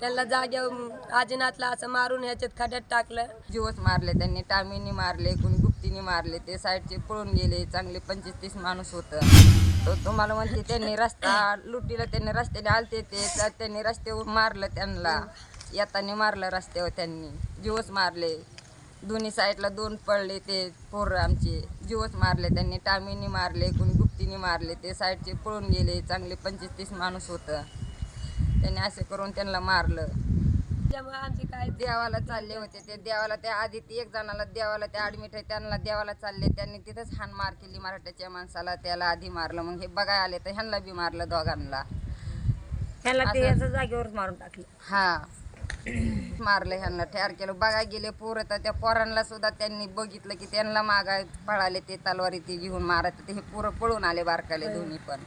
त्यांना जाग्यावर आजीनाथला असं मारून ह्याच्यात खड्यात टाकलं. जीवच मारले त्यांनी टामीनी मारले कोणी गुप्तीने मारले ते साईडचे पळून गेले चांगले पंचवीस तीस माणूस होतं. तो तुम्हाला म्हणते त्यांनी रस्ता लुटीला त्यांनी रस्त्याने आलते ते तर त्यांनी रस्त्यावर मारलं त्यांना. येताना मारलं रस्त्यावर त्यांनी. जीवच मारले. दोन्ही साईडला दोन पडले ते पोरं आमचे. जीवच मारले त्यांनी टामीनी मारले कोणी गुप्तीने मारले ते साईडचे पळून गेले चांगले पंचवीस तीस माणूस होतं. त्यांनी असे करून त्यांना मारलं. त्यामुळे आमची काय देवाला चालले होते. ते देवाला त्या आधी ते एक जणाला देवाला ते ॲडमिट आहे त्यांना देवाला चालले. त्यांनी तिथंच हाण मार केली मराठ्याच्या माणसाला त्याला आधी मारलं. मग हे बघाय आले तर ह्यांना बी मारलं दोघांना. ह्याला ते असं- याचं जागेवरच मारून टाकलं. हा. मारलं ह्यांना ठेर केलं. बघाय गेले पोरं तर त्या पोरांना सुद्धा त्यांनी बघितलं की त्यांना मागाय पळाले ते तलवारी ते घेऊन मारत ते हे पोरं पळून आले बारकाले दोन्ही पण.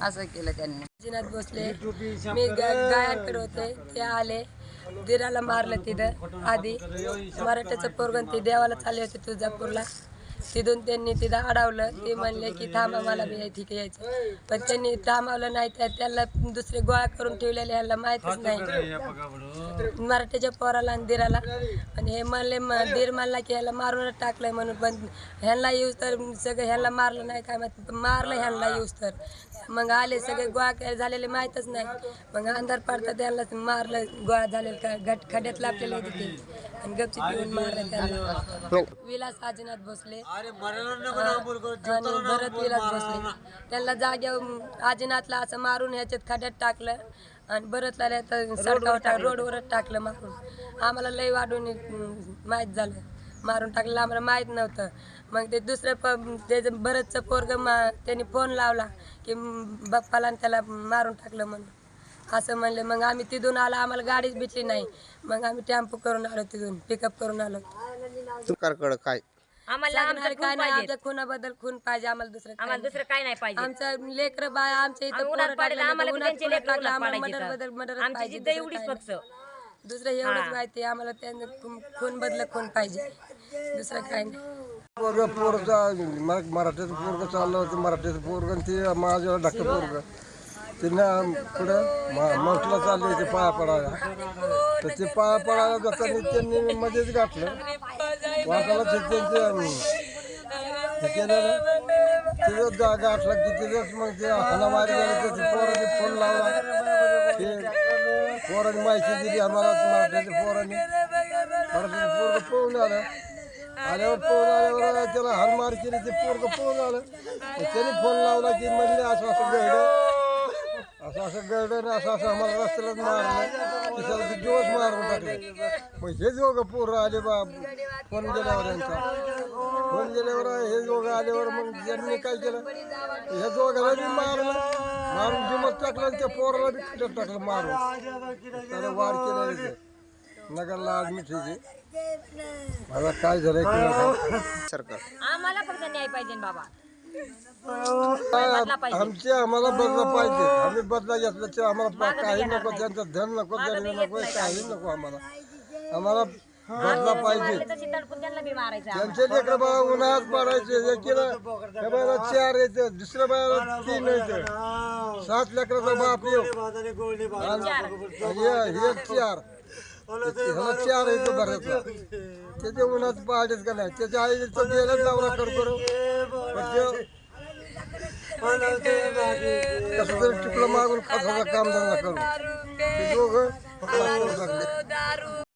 असं केलं त्यांनी. आजीनाथ भोसले मी ग- गायकड होते ते आले. दिराला मारलं तिथं आधी. मराठ्याचं पोरगण ते देवाला चालले होते तुळजापूरला. तिथून त्यांनी तिथं अडवलं. ते म्हणले की थांबा मला बी ठीक यायचं पण त्यांनी थांबवलं नाही तर त्याला दुसरे गोळा करून ठेवलेले ह्याला माहीतच नाही. मराठ्याच्या पोराला आणि दिराला. आणि हे म्हणले म- दीर म्हणला की ह्याला मारूनच टाकलंय म्हणून पण ह्यांना येऊस तर सगळं ह्यांना मारलं नाही काय मारलं ह्यांना येऊस तर. मग आले सगळे गोळा काय झालेले माहीतच नाही. मग अंधार पडता त्यांना मारलं गोळा झालेलं का गट खड्यात लापलेले होते ते. आणि गपचिप येऊन मारलं त्यांना विलास आजीनाथ भोसले. आणि भरत विलास भोसले त्यांना जाग्यावर आजीनाथला असं मारून ह्याच्यात खड्यात टाकलं आणि भरतला सडकावर टाक रोडवरच टाकलं मारून. आम्हाला लय वाढून माहीत झालं. मारून टाकलं. आम्हाला माहीत नव्हतं. मग ते दुसरं प त्याचं भरतचं पोरग मा त्यांनी फोन लावला की बाप्पाला आणि त्याला मारून टाकलं म्हणून. असं म्हणले. मग आम्ही तिथून आलो. आम्हाला गाडीच भेटली नाही. मग आम्ही टेम्पो करून आलो तिथून. पिकअप करून आलो. सरकारकडं काय? आम्हाला आमचं काय नाही पाहिजे. आमच्या खुनाबद्दल खून पाहिजे आम्हाला दुसरं काय आम्हाला दुसरं काय नाही पाहिजे. आमचं लेकर बाय आमच्या इथं आम्ही उन्हात पोरं पाडलं टाकलं, आम्हाला बी उन्हात त्यांचे पोरं लेकरं टाकलं, उन्हात आम्हाला पाडायचे मदर तर. बदल मदर आमची पाहिजे जिद्द दुसरं एवढीच काय फक्त. दुसरं एवढंच माहिती आम्हाला त्यांना खून- खून बदल खून पाहिजे. दुसरं काय नाही. पोरग पोरचा मराठीचं पोरग चाललं होतं मराठीचं पोरग आणि ते माझ्यावर धाकटं पोरग. तिनं पुढं मठला चालले होते पाया पडायला. तर ते पाया पडायला जाताना त्यांनी मध्येच गाठलं त्यांचे की तिथंच मग ते हाणामारी झाली तर ते पोरांनी फोन लावला. ते पोरांनी माहिती दिली आम्हाला मराठीच्या पोरांनी. मराठीचं पोरग पळून आलं. आल्यावर पळून आल्यावर त्याला हानमार केली ते पोरग पळून आलं. त्याने फोन लावला की म्हणले असं असं असं असं गर्डर असं असं आम्हाला रस्त्यालाच मारलं. की दिवस मारून टाकले. मग हे दोघं पोरं आले बा. फोन गेल्यावर यांचा. फोन गेल्यावर हे दोघं आल्यावर मग यांनी काय केलं? हे दोघांना बी मारलं. मारून जिमत टाकलं आणि त्या पोराला बी खड्यात टाकलं मारून. त्याला वाढ केला ते नगरला ॲडमिट आहे मला काय झालंय सरकार आम्हाला फक्त न्याय पाहिजे बाबा. आमचे आम्हाला बदला पाहिजे. आम्ही बदला घेतला ते आम्हाला काही नको त्यांचं धन नको जरी नको काही नको आम्हाला. आम्हाला बदला पाहिजे. त्यांचे लेकर बाळा उन्हात पाडायचे एकीला बाळाला चार येते दुसऱ्या बाळाला तीन येते. सात लेकराचा बाप येऊ. हे हे चार. ह्याला चार येतो भरायचा त्याच्या उन्हात पाहायचेच का नाही? त्याच्या आईचं गेलं नवरा कर करू पण ते कसं तरी टिपलं मागून खासाचा काम धंदा करू